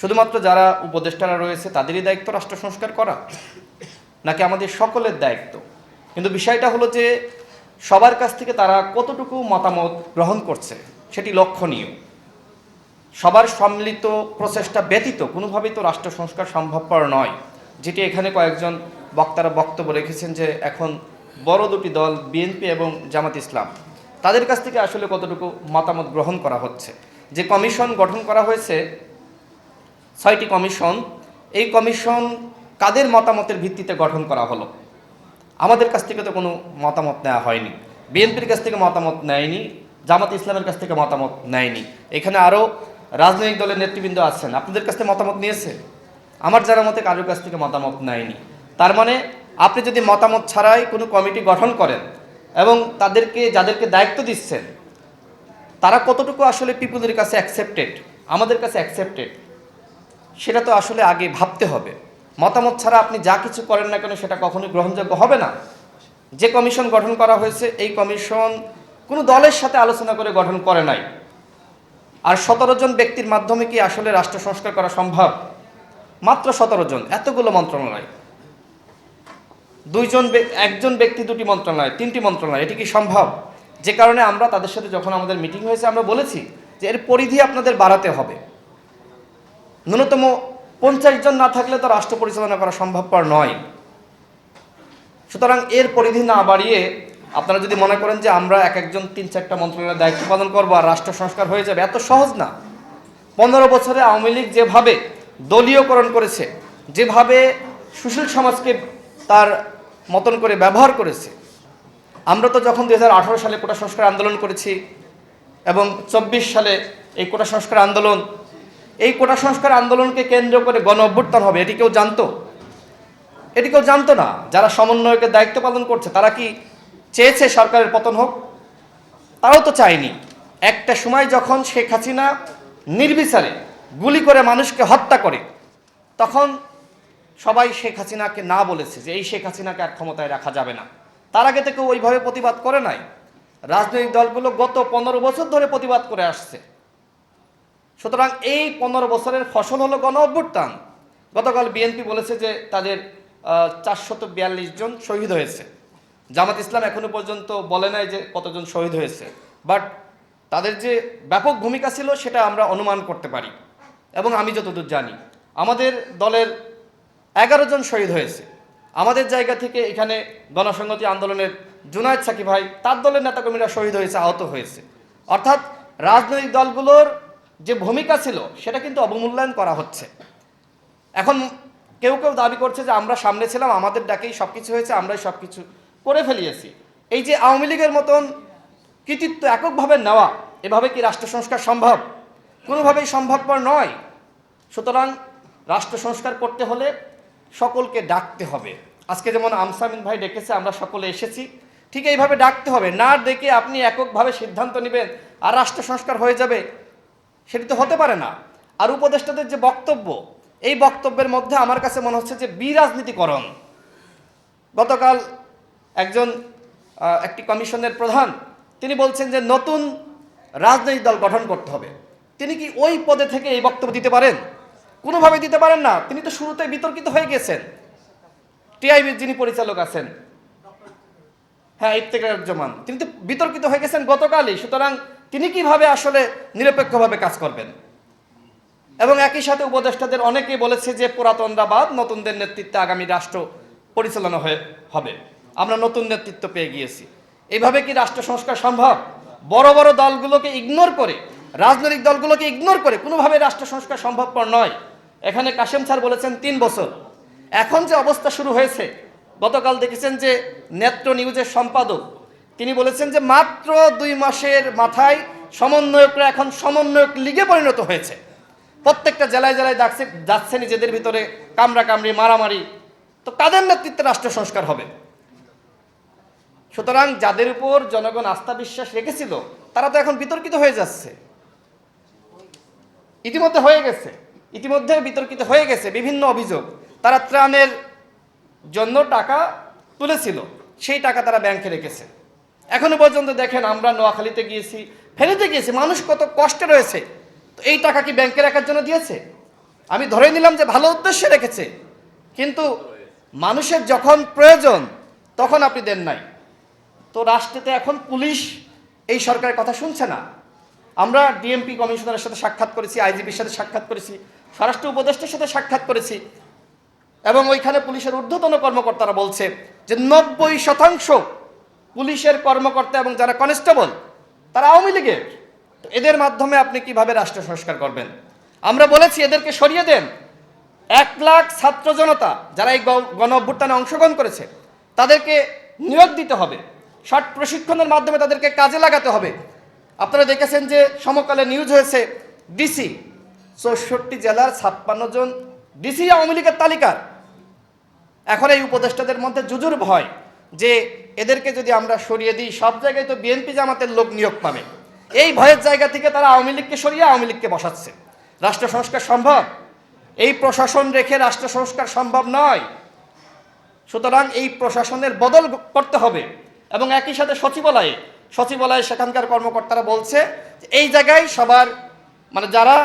শুধুমাত্র যারা উপদেষ্টারা রয়েছে, তাদেরই দায়িত্ব রাষ্ট্র সংস্কার করা? নাকি আমাদের সকলের দায়িত্ব? কিন্তু বিষয়টা হলো যে, সবার কাছ থেকে তারা কতটুকু মতামত গ্রহণ করছে, সেটি লক্ষণীয়। সবার সম্মিলিত প্রচেষ্টা ব্যতীত কোনোভাবেই তো রাষ্ট্র সংস্কার সম্ভবপর নয়। যেটি এখানে কয়েকজন বক্তারা বক্তব্য রেখেছেন যে, এখন বড় দুটি দল, বিএনপি এবং জামাত ইসলাম, তাদের কাছ থেকে আসলে কতটুকু মতামত গ্রহণ করা হচ্ছে? যে কমিশন গঠন করা হয়েছে ছয়টি কমিশন। এই কমিশন কাদের মতামতের ভিত্তিতে গঠন করা হলো? আমাদের কাছ থেকে তো কোনো মতামত নেওয়া হয়নি। বিএনপির কাছ থেকে মতামত নেয়নি, জামাত ইসলামের কাছ থেকে মতামত নেয়নি। এখানে আরও রাজনৈতিক দলের নেতৃবৃন্দ আছেন, আপনাদের কাছ থেকে মতামত নিয়েছে? আমার জানার মতে কারোর কাছ থেকে মতামত নেয়নি। তার মানে আপনি যদি মতামত ছাড়াই কোনো কমিটি গঠন করেন এবং তাদেরকে, যাদেরকে দায়িত্ব দিচ্ছেন, তারা কতটুকু আসলে পিপুলের কাছে অ্যাকসেপ্টেড আমাদের কাছে অ্যাকসেপ্টেড সেটা তো আসলে আগে ভাবতে হবে। মতামত ছাড়া আপনি যা কিছু করেন না কেন সেটা কখনোই গ্রহণযোগ্য হবে না। যে কমিশন গঠন করা হয়েছে, এই কমিশন কোনো দলের সাথে আলোচনা করে গঠন করে নাই। আর সতেরো জন ব্যক্তির মাধ্যমে কি আসলে রাষ্ট্র সংস্কার করা সম্ভব? মাত্র সতেরো জন, এতগুলো মন্ত্রণালয়। দুইজন একজন ব্যক্তি দুটি মন্ত্রণালয়, তিনটি মন্ত্রণালয়, এটি কি সম্ভব? যে কারণে আমরা তাদের সাথে যখন আমাদের মিটিং হয়েছে, আমরা বলেছি যে এর পরিধি আপনাদের বাড়াতে হবে। ন্যূনতম পঞ্চাশ জন না থাকলে তো রাষ্ট্র পরিচালনা করা সম্ভবপর নয়। সুতরাং এর পরিধি না বাড়িয়ে আপনারা যদি মনে করেন যে আমরা এক একজন তিন চারটা মন্ত্রণালয়ের দায়িত্ব পালন করব আর রাষ্ট্র সংস্কার হয়ে যাবে, এত সহজ না। পনেরো বছরে আওয়ামী লীগ যেভাবে দলীয়করণ করেছে, যেভাবে সুশীল সমাজকে তার মতন করে ব্যবহার করেছে, আমরা তো যখন দুই হাজার আঠারো সালে কোটা সংস্কার আন্দোলন করেছি এবং চব্বিশ সালে এই কোটা সংস্কার আন্দোলন এই কোটা সংস্কার আন্দোলনকে কেন্দ্র করে গণ অভ্যুত্থান হবে, এটি কেউ জানতো? এটি কেউ জানতো না? যারা সমন্বয়কের দায়িত্ব পালন করছে, তারা কি চেয়েছে সরকারের পতন হোক? তারাও তো চায়নি। একটা সময় যখন শেখ হাসিনা নির্বিচারে গুলি করে মানুষকে হত্যা করে, তখন সবাই শেখ হাসিনাকে না বলেছে যে এই শেখ হাসিনাকে আর ক্ষমতায় রাখা যাবে না। তার আগে থেকে ওইভাবে প্রতিবাদ করে নাই। রাজনৈতিক দলগুলো গত পনেরো বছর ধরে প্রতিবাদ করে আসছে। সুতরাং এই পনেরো বছরের ফসল হলো গণ অভ্যুত্থান। গতকাল বিএনপি বলেছে যে তাদের চারশত বিয়াল্লিশ জন শহীদ হয়েছে। জামাত ইসলাম এখনও পর্যন্ত বলে নাই যে কতজন শহীদ হয়েছে। বাট তাদের যে ব্যাপক ভূমিকা ছিল সেটা আমরা অনুমান করতে পারি এবং আমি যতদূর জানি। আমাদের দলের এগারো জন শহীদ হয়েছে। আমাদের জায়গা থেকে এখানে গণসংহতি আন্দোলনের জুনায়দ সাকি ভাই, তার দলের নেতাকর্মীরা শহীদ হয়েছে, আহত হয়েছে। অর্থাৎ রাজনৈতিক দলগুলোর যে ভূমিকা ছিল, সেটা কিন্তু অবমূল্যায়ন করা হচ্ছে। এখন কেউ কেউ দাবি করছে যে আমরা সামনে ছিলাম, আমাদের ডাকেই সব কিছু হয়েছে, আমরাই সব কিছু করে ফেলিয়েছি। এই যে আওয়ামী লীগের মতন কৃতিত্ব এককভাবে নেওয়া, এভাবে কি রাষ্ট্র সংস্কার সম্ভব? কোনোভাবেই সম্ভবপর নয়। সুতরাং রাষ্ট্র সংস্কার করতে হলে সকলকে ডাকতে হবে। আজকে যেমন আমসামিন ভাই ডেকেছে, আমরা সকলে এসেছি। ঠিক এইভাবে ডাকতে হবে। না ডেকে আপনি এককভাবে সিদ্ধান্ত নেবেন আর রাষ্ট্র সংস্কার হয়ে যাবে। সেটি তো হতে পারে না। আর উপদেষ্টাদের যে বক্তব্য, এই বক্তব্যের মধ্যে আমার কাছে মনে হচ্ছে যে বিরাজনীতিকরণ। গতকাল একজন একটি কমিশনের প্রধান, তিনি বলছেন যে নতুন রাজনৈতিক দল গঠন করতে হবে। তিনি কি ওই পদে থেকে এই বক্তব্য দিতে পারেন? কোনোভাবে দিতে পারেন না। তিনি তো শুরুতে বিতর্কিত হয়ে গেছেন। টিআইবির যিনি পরিচালক আছেন হ্যাঁ ইফতেকার জমান তিনি তো বিতর্কিত হয়ে গেছেন গতকালই। সুতরাং তিনি কীভাবে আসলে নিরপেক্ষভাবে কাজ করবেন? এবং একই সাথে উপদেষ্টাদের অনেকেই বলেছে যে পুরাতনরা বাদ, নতুনদের নেতৃত্বে আগামী রাষ্ট্র পরিচালনা হয়ে হবে। আমরা নতুন নেতৃত্ব পেয়ে গিয়েছি। এইভাবে কি রাষ্ট্র সংস্কার সম্ভব? বড় বড় দলগুলোকে ইগনোর করে, রাজনৈতিক দলগুলোকে ইগনোর করে কোনোভাবে রাষ্ট্র সংস্কার সম্ভবপর নয়। এখানে কাশেম স্যার বলেছেন তিন বছর। এখন যে অবস্থা শুরু হয়েছে, গতকাল দেখেছেন যে নেত্র নিউজের সম্পাদক তিনি বলেছেন যে মাত্র দুই মাসের মাথায় সমন্বয়করা এখন সমন্বয়ক লিগে পরিণত হয়েছে। প্রত্যেকটা জেলায় জেলায় যাচ্ছে যাচ্ছে নিজেদের ভিতরে কামড়া কামড়ি, মারামারি। তো কাদের নেতৃত্বে রাষ্ট্র সংস্কার হবে? সুতরাং যাদের উপর জনগণ আস্থা বিশ্বাস রেখেছিল, তারা তো এখন বিতর্কিত হয়ে যাচ্ছে। ইতিমধ্যে হয়ে গেছে। ইতিমধ্যে বিতর্কিত হয়ে গেছে বিভিন্ন অভিযোগ। তারা ত্রাণের জন্য টাকা তুলেছিল, সেই টাকা তারা ব্যাংকে রেখেছে। এখনও পর্যন্ত দেখেন আমরা নোয়াখালীতে গিয়েছি ফেরিতে গিয়েছি, মানুষ কত কষ্টে রয়েছে। তো এই টাকা কি ব্যাংকে রাখার জন্য দিয়েছে? আমি ধরে নিলাম যে ভালো উদ্দেশ্যে রেখেছে, কিন্তু মানুষের যখন প্রয়োজন, তখন আপনি দেন নাই। তো রাষ্ট্রেতে এখন পুলিশ এই সরকারের কথা শুনছে না। আমরা ডিএমপি কমিশনারের সাথে সাক্ষাৎ করেছি আইজিপির সাথে সাক্ষাৎ করেছি, স্বরাষ্ট্র উপদেষ্টার সাথে সাক্ষাৎ করেছি, এবং ওইখানে পুলিশের ঊর্ধ্বতন কর্মকর্তারা বলছে যে নব্বই শতাংশ পুলিশের কর্মকর্তা এবং যারা কনস্টেবল তারা আওয়ামী লীগের। এদের মাধ্যমে আপনি কীভাবে রাষ্ট্র সংস্কার করবেন? আমরা বলেছি এদেরকে সরিয়ে দেন। এক লাখ ছাত্র জনতা যারা এই গণ অভ্যুত্থানে অংশগ্রহণ করেছে, তাদেরকে নিয়োগ দিতে হবে। শর্ট প্রশিক্ষণের মাধ্যমে তাদেরকে কাজে লাগাতে হবে। আপনারা দেখেছেন যে সমকালে নিউজ হয়েছে ডিসি চৌষট্টি জেলার ছাপ্পান্ন জন ডিসি আওয়ামী লীগের তালিকার। এখন এই উপদেষ্টাদের মধ্যে জুজুর ভয় যে এদেরকে যদি আমরা সরিয়ে দিই, সব জায়গায় তো বিএনপি জামাতের লোক নিয়োগ পাবে। এই ভয়ের জায়গা থেকে তারা আওয়ামী লীগকে সরিয়ে আওয়ামী লীগকে বসাচ্ছে। রাষ্ট্র সংস্কার সম্ভব? এই প্রশাসন রেখে রাষ্ট্র সংস্কার সম্ভব নয়। সুতরাং এই প্রশাসনের বদল করতে হবে। এবং একই সাথে সচিবালয়ে সচিবালয়ে সেখানকার কর্মকর্তারা বলছে এই জায়গায় সবার মানে যারা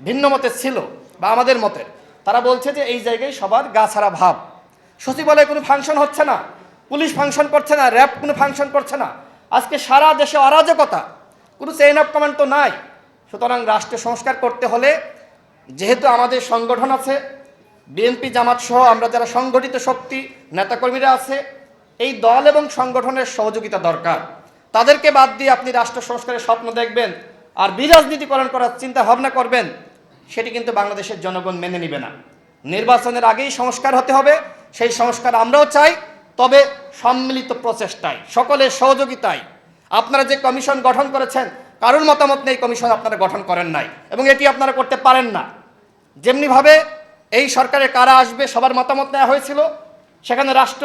ভিন্ন মতের ছিল বা আমাদের মতের, তারা বলছে যে এই জায়গায় সবার গা ছাড়া ভাব। সচিবালয়ে কোনো ফাংশন হচ্ছে না। পুলিশ ফাংশন করছে না, র্যাব কোনো ফাংশন করছে না। আজকে সারা দেশে অরাজকতা, কোনো চেইন অফ কমান্ড তো নাই। সুতরাং রাষ্ট্র সংস্কার করতে হলে যেহেতু আমাদের সংগঠন আছে, বিএনপি, জামাত সহ আমরা যারা সংগঠিত শক্তি, নেতাকর্মীরা আছে, এই দল এবং সংগঠনের সহযোগিতা দরকার। তাদেরকে বাদ দিয়ে আপনি রাষ্ট্র সংস্কারের স্বপ্ন দেখবেন আর বিরাজনীতিকরণ করার চিন্তা ভাবনা করবেন, সেটি কিন্তু বাংলাদেশের জনগণ মেনে নিবে না। নির্বাচনের আগেই সংস্কার হতে হবে, সেই সংস্কার আমরাও চাই। তবে সম্মিলিত প্রচেষ্টায়, সকলের সহযোগিতায়। আপনারা যে কমিশন গঠন করেছেন, কারোর মতামত নেই কমিশন আপনারা গঠন করেন নাই, এবং এটি আপনারা করতে পারেন না। যেমনিভাবে এই সরকারে কারা আসবে, সবার মতামত নেওয়া হয়েছিল, সেখানে রাষ্ট্র,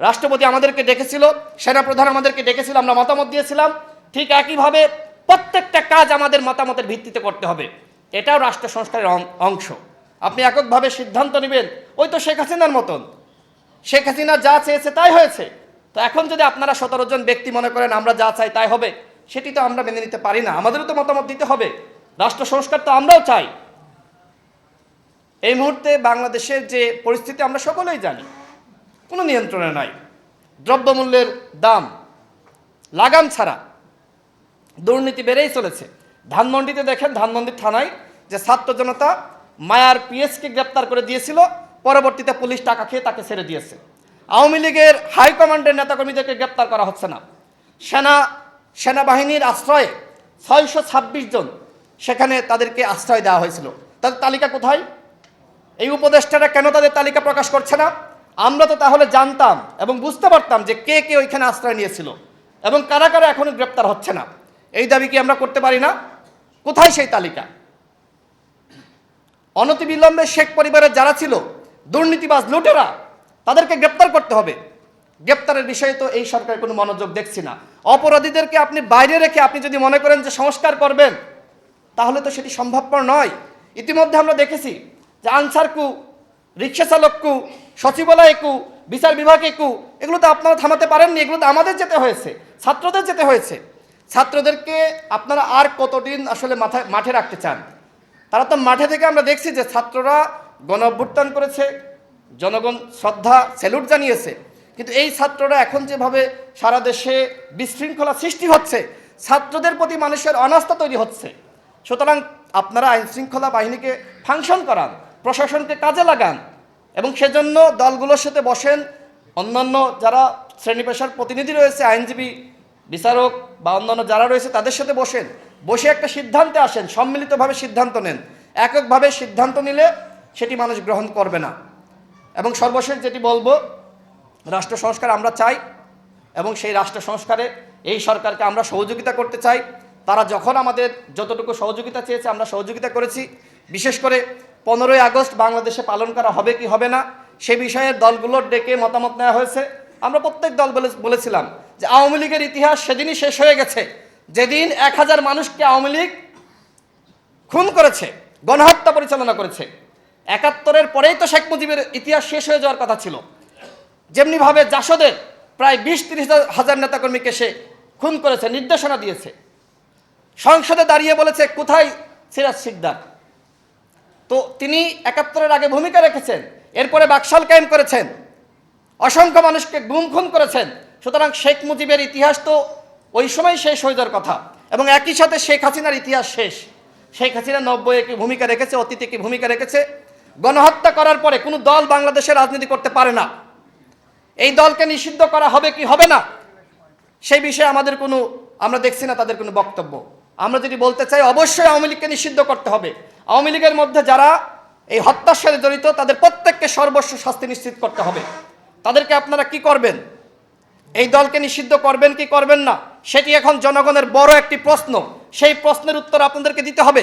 রাষ্ট্রপতি আমাদেরকে ডেকেছিল, সেনাপ্রধান আমাদেরকে ডেকেছিল, আমরা মতামত দিয়েছিলাম। ঠিক একইভাবে প্রত্যেকটা কাজ আমাদের মতামতের ভিত্তিতে করতে হবে। এটাও রাষ্ট্র সংস্কারের অংশ। আপনি এককভাবে সিদ্ধান্ত নেবেন, ওই তো শেখ হাসিনার মতন। শেখ হাসিনা যা চেয়েছে তাই হয়েছে। তো এখন যদি আপনারা সতেরো জন ব্যক্তি মনে করেন আমরা যা চাই তাই হবে, সেটি তো আমরা মেনে নিতে পারি না। আমাদেরও তো মতামত দিতে হবে। রাষ্ট্র সংস্কার তো আমরাও চাই। এই মুহূর্তে বাংলাদেশের যে পরিস্থিতি আমরা সকলেই জানি, কোনো নিয়ন্ত্রণে নাই। দ্রব্যমূল্যের দাম, লাগাম ছাড়া দুর্নীতি বেড়েই চলেছে। ধানমন্ডিতে দেখেন ধানমন্ডি থানায় যে ছাত্র জনতা মায়ার পিএসকে গ্রেপ্তার করে দিয়েছিল পরবর্তীতে পুলিশ টাকা খেয়ে তাকে ছেড়ে দিয়েছে। আওয়ামী লীগের হাইকমান্ডের নেতাকর্মীদেরকে গ্রেপ্তার করা হচ্ছে না। সেনা, সেনাবাহিনীর আশ্রয়ে ছয়শো ছাব্বিশ জন সেখানে তাদেরকে আশ্রয় দেওয়া হয়েছিল। তাদের তালিকা কোথায়? এই উপদেষ্টারা কেন তাদের তালিকা প্রকাশ করছে না? আমরা তো তাহলে জানতাম এবং বুঝতে পারতাম যে কে কে ওইখানে আশ্রয় নিয়েছিল এবং কারা কারা এখনও গ্রেপ্তার হচ্ছে না। এই দাবি কি আমরা করতে পারি না? কোথায় সেই তালিকা? অনতিবিলম্বে শেখ পরিবারের যারা ছিল দুর্নীতিবাজ লুটেরা তাদেরকে গ্রেপ্তার করতে হবে। গ্রেপ্তারের বিষয়ে তো এই সরকার কোনো মনোযোগ দেখছি না। অপরাধীদেরকে আপনি বাইরে রেখে আপনি যদি মনে করেন যে সংস্কার করবেন, তাহলে তো সেটি সম্ভবপর নয়। ইতিমধ্যে আমরা দেখেছি যে আনসার কু, রিক্সা চালক কু, সচিবালয় কু, বিচার বিভাগে কু, এগুলো তো আপনারা থামাতে পারেননি, এগুলো তো আমাদের যেতে হয়েছে, ছাত্রদের যেতে হয়েছে। ছাত্রদেরকে আপনারা আর কতদিন আসলে মাথায়, মাঠে রাখতে চান? তারা তো মাঠে থেকে আমরা দেখছি যে ছাত্ররা গণ অভ্যুত্থান করেছে, জনগণ শ্রদ্ধা, স্যালুট জানিয়েছে। কিন্তু এই ছাত্ররা এখন যেভাবে সারা দেশে বিশৃঙ্খলা সৃষ্টি হচ্ছে, ছাত্রদের প্রতি মানুষের অনাস্থা তৈরি হচ্ছে। সুতরাং আপনারা আইন শৃঙ্খলা বাহিনীকে ফাংশন করান, প্রশাসনকে কাজে লাগান এবং সেজন্য দলগুলোর সাথে বসেন। অন্যান্য যারা শ্রেণি পেশার প্রতিনিধি রয়েছে, আইনজীবী, বিচারক বা অন্যান্য যারা রয়েছে, তাদের সাথে বসেন। বসে একটা সিদ্ধান্তে আসেন, সম্মিলিতভাবে সিদ্ধান্ত নেন। এককভাবে সিদ্ধান্ত নিলে সেটি মানুষ গ্রহণ করবে না। এবং সর্বশেষ যেটি বলব, রাষ্ট্র সংস্কার আমরা চাই এবং সেই রাষ্ট্র সংস্কারে এই সরকারকে আমরা সহযোগিতা করতে চাই। তারা যখন আমাদের যতটুকু সহযোগিতা চেয়েছে আমরা সহযোগিতা করেছি। বিশেষ করে পনেরোই আগস্ট বাংলাদেশে পালন করা হবে কি হবে না, সে বিষয়ে দলগুলোর ডেকে মতামত নেওয়া হয়েছে। আমরা প্রত্যেক দল বলে বলেছিলাম যে আওয়ামী লীগের ইতিহাস সেদিনই শেষ হয়ে গেছে। যেদিন এক হাজার মানুষকে আওয়ামী লীগ খুন করেছে, গণহত্যা পরিচালনা করেছে। একাত্তরের পরেই তো শেখ মুজিবের ইতিহাস শেষ হয়ে যাওয়ার কথা ছিল। যেমনিভাবে জাসদের প্রায় বিশ তিরিশ হাজার নেতাকর্মীকে সে খুন করেছে, নির্দেশনা দিয়েছে। সংসদে দাঁড়িয়ে বলেছে, কোথায় সিরাজ সিকদার তো তিনি একাত্তরের আগে ভূমিকা রেখেছেন, এরপরে বাকশাল কায়েম করেছেন, অসংখ্য মানুষকে গুম খুন করেছেন। সুতরাং শেখ মুজিবের ইতিহাস তো ওই সময় শেষ হয়ে যাওয়ার কথা এবং একই সাথে শেখ হাসিনার ইতিহাস শেষ। শেখ হাসিনা নব্বই কি ভূমিকা রেখেছে, অতীতে কি ভূমিকা রেখেছে গণহত্যা করার পরে কোনো দল বাংলাদেশে রাজনীতি করতে পারে না। এই দলকে নিষিদ্ধ করা হবে কি হবে না? সেই বিষয়ে আমাদের কোনো, আমরা দেখছি না তাদের কোনো বক্তব্য। আমরা যদি বলতে চাই, অবশ্যই আওয়ামী লীগকে নিষিদ্ধ করতে হবে। আওয়ামী লীগের মধ্যে যারা এই হত্যার সাথে জড়িত, তাদের প্রত্যেককে সর্বস্ব শাস্তি নিশ্চিত করতে হবে। তাদেরকে আপনারা কি করবেন? এই দলকে নিষিদ্ধ করবেন কি করবেন না? সেটি এখন জনগণের বড় একটি প্রশ্ন। সেই প্রশ্নের উত্তর আপনাদেরকে দিতে হবে।